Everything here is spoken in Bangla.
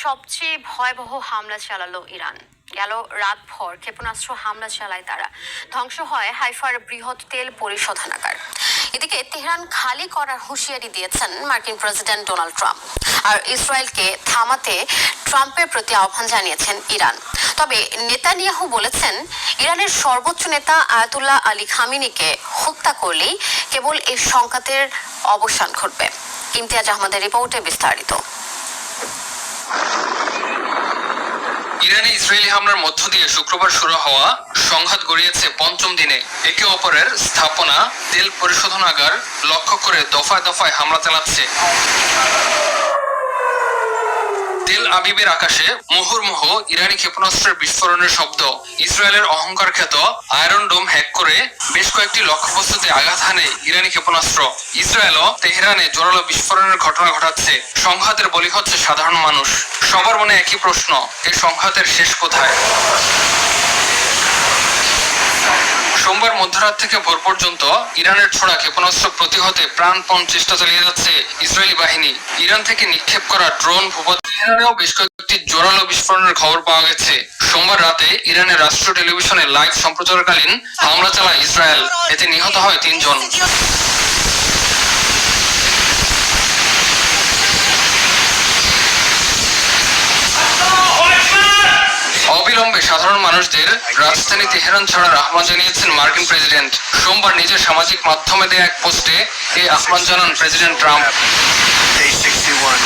সবচেয়ে ভয়াবহ হামলা চালালো ইরান। গেল রাতভর ক্ষেপণাস্ত্র হামলা চালায় তারা। ধ্বংস হয় হাইফার বৃহৎ তেল পরিশোধনাগার। এদিকে তেহরান খালি করার হুঁশিয়ারি দিয়েছেন মার্কিন প্রেসিডেন্ট ডোনাল্ড ট্রাম্প। আর ইসরায়েলকে থামাতে ট্রাম্পের প্রতি আহ্বান জানিয়েছেন ইরান। তবে নেতানিয়াহু বলেছেন, ইরানের সর্বোচ্চ নেতা আয়াতুল্লাহ আলী খামিনিকে হত্যা করলেই কেবল এই সংঘাতের অবসান ঘটবে। ইমতিয়াজ আহমদের রিপোর্টে বিস্তারিত। ইরানে ইসরায়েলি হামলার মধ্য দিয়ে শুক্রবার শুরু হওয়া সংঘাত গড়িয়েছে পঞ্চম দিনে। একে অপরের স্থাপনা তেল পরিশোধনাগার লক্ষ্য করে দফায় দফায় হামলা চালাচ্ছে। তেল আবিবের আকাশে মুহুর্মুহ ইরানি ক্ষেপণাস্ত্রের বিস্ফোরণের শব্দ, ইসরায়েলের অহংকার খ্যাত আয়রন ডোম হ্যাক করে বেশ কয়েকটি লক্ষ্যবস্তুতে আঘাত হানে ইরানি ক্ষেপণাস্ত্র। ইসরায়েলও তেহরানে জোরালো বিস্ফোরণের ঘটনা ঘটাচ্ছে। সংঘাতের বলি হচ্ছে সাধারণ মানুষ। সবার মনে একই প্রশ্ন এই সংঘাতের শেষ কোথায়? সোমবার মধ্যরাত থেকে ভোর পর্যন্ত ইরানের ছোড়া ক্ষেপণাস্ত্র প্রতিহতে প্রাণপণ চেষ্টা চালিয়ে যাচ্ছে ইসরায়েলি বাহিনী। ইরান থেকে নিক্ষেপ করা ড্রোন ভূপত ইরানেও বেশ কয়েকটি জোরালো বিস্ফোরণের খবর পাওয়া গেছে। সোমবার রাতে ইরানের রাষ্ট্রীয় টেলিভিশনে লাইভ সম্প্রচারকালীন হামলা চালায় ইসরায়েল। এতে নিহত হয় তিনজন। অবিলম্বে সাধারণ মানুষদের রাজধানী তেহরান ছাড়ার আহ্বান জানিয়েছেন মার্কিন প্রেসিডেন্ট। সোমবার নিজের সামাজিক মাধ্যমে দেয়া এক পোস্টে এই আহ্বান জানান প্রেসিডেন্ট ট্রাম্প। Day 61.